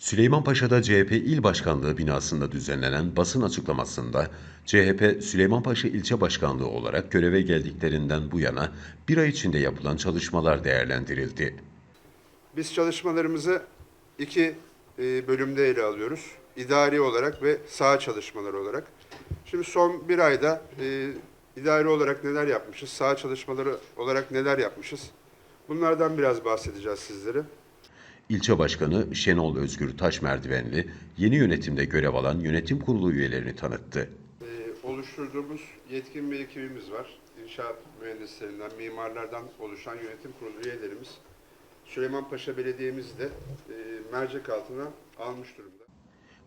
Süleymanpaşa'da CHP İl Başkanlığı binasında düzenlenen basın açıklamasında CHP Süleymanpaşa İlçe Başkanlığı olarak göreve geldiklerinden bu yana bir ay içinde yapılan çalışmalar değerlendirildi. Biz çalışmalarımızı iki e, bölümde ele alıyoruz. İdari olarak ve saha çalışmaları olarak. Şimdi son bir ayda e, idari olarak neler yapmışız, saha çalışmaları olarak neler yapmışız? Bunlardan biraz bahsedeceğiz sizlere. İlçe Başkanı Şenol Özgür Taşmerdivenli yeni yönetimde görev alan yönetim kurulu üyelerini tanıttı. E, oluşturduğumuz yetkin bir ekibimiz var. İnşaat mühendislerinden, mimarlardan oluşan yönetim kurulu üyelerimiz. Süleymanpaşa Belediye'mizi de e, mercek altına almış durumda.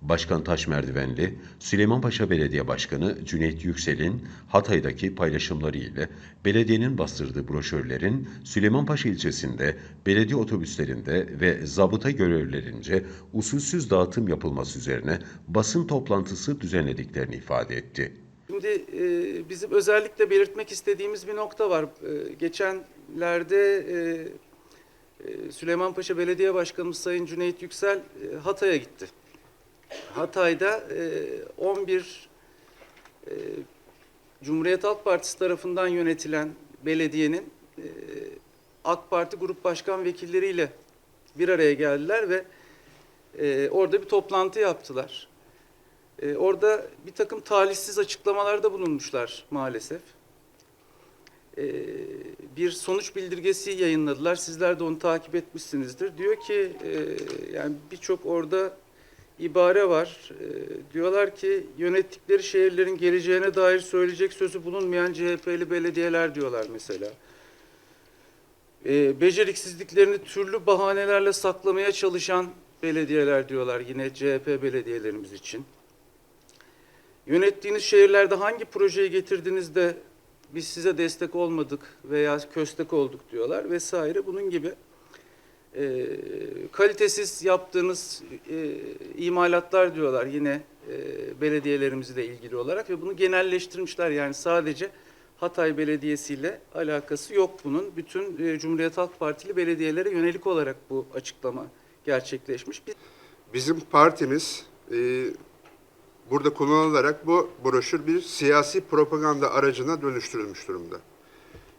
Başkan Taşmerdivenli, Süleymanpaşa Belediye Başkanı Cüneyt Yüksel'in Hatay'daki paylaşımları ile belediyenin bastırdığı broşürlerin Süleymanpaşa ilçesinde belediye otobüslerinde ve zabıta görevlilerince usulsüz dağıtım yapılması üzerine basın toplantısı düzenlediklerini ifade etti. Şimdi e, bizim özellikle belirtmek istediğimiz bir nokta var. E, geçenlerde e, e, Süleymanpaşa Belediye Başkanımız Sayın Cüneyt Yüksel e, Hatay'a gitti. Hatay'da e, 11 e, Cumhuriyet Halk Partisi tarafından yönetilen belediyenin e, AK Parti Grup Başkan Vekilleriyle bir araya geldiler ve e, orada bir toplantı yaptılar. Orada bir takım talihsiz açıklamalarda bulunmuşlar maalesef. Bir sonuç bildirgesi yayınladılar. Sizler de onu takip etmişsinizdir. Diyor ki e, yani birçok orada ibare var. E, diyorlar ki yönettikleri şehirlerin geleceğine dair söyleyecek sözü bulunmayan CHP'li belediyeler diyorlar mesela. E, beceriksizliklerini türlü bahanelerle saklamaya çalışan belediyeler diyorlar yine CHP belediyelerimiz için. Yönettiğiniz şehirlerde hangi projeyi getirdiniz de biz size destek olmadık veya köstek olduk diyorlar vesaire. Bunun gibi e, kalitesiz yaptığınız e, imalatlar diyorlar yine e, belediyelerimizle ilgili olarak ve bunu genelleştirmişler. Yani sadece Hatay Belediyesi ile alakası yok bunun. Bütün e, Cumhuriyet Halk Partili belediyelere yönelik olarak bu açıklama gerçekleşmiş. Biz Bizim partimiz e, burada kullanılarak bu broşür bir siyasi propaganda aracına dönüştürülmüş durumda.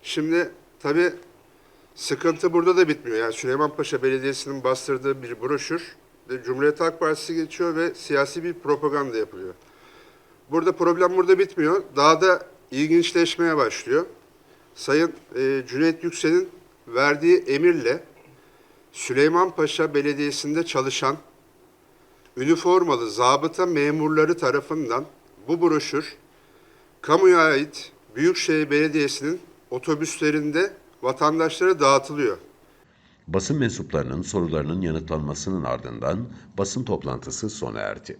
Şimdi tabii sıkıntı burada da bitmiyor. Yani Süleymanpaşa Belediyesi'nin bastırdığı bir broşür ve Cumhuriyet Halk Partisi geçiyor ve siyasi bir propaganda yapılıyor. Burada problem burada bitmiyor. Daha da ilginçleşmeye başlıyor. Sayın e, Cüneyt Yüksel'in verdiği emirle Süleymanpaşa Belediyesi'nde çalışan üniformalı zabıta memurları tarafından bu broşür kamuya ait Büyükşehir Belediyesi'nin otobüslerinde vatandaşlara dağıtılıyor. Basın mensuplarının sorularının yanıtlanmasının ardından basın toplantısı sona erdi.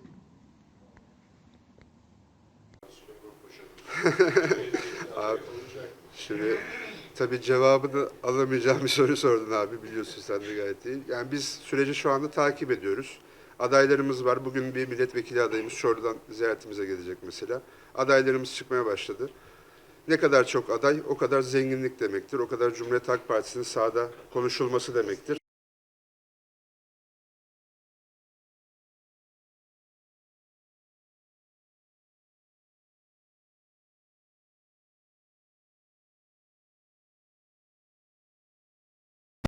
Şimdi tabii cevabını alamayacağım bir soru sordun abi biliyorsun sen de gayet iyi. Yani biz süreci şu anda takip ediyoruz. Adaylarımız var. Bugün bir milletvekili adayımız Çorlu'dan ziyaretimize gelecek mesela. Adaylarımız çıkmaya başladı. Ne kadar çok aday o kadar zenginlik demektir. O kadar Cumhuriyet Halk Partisi'nin sahada konuşulması demektir.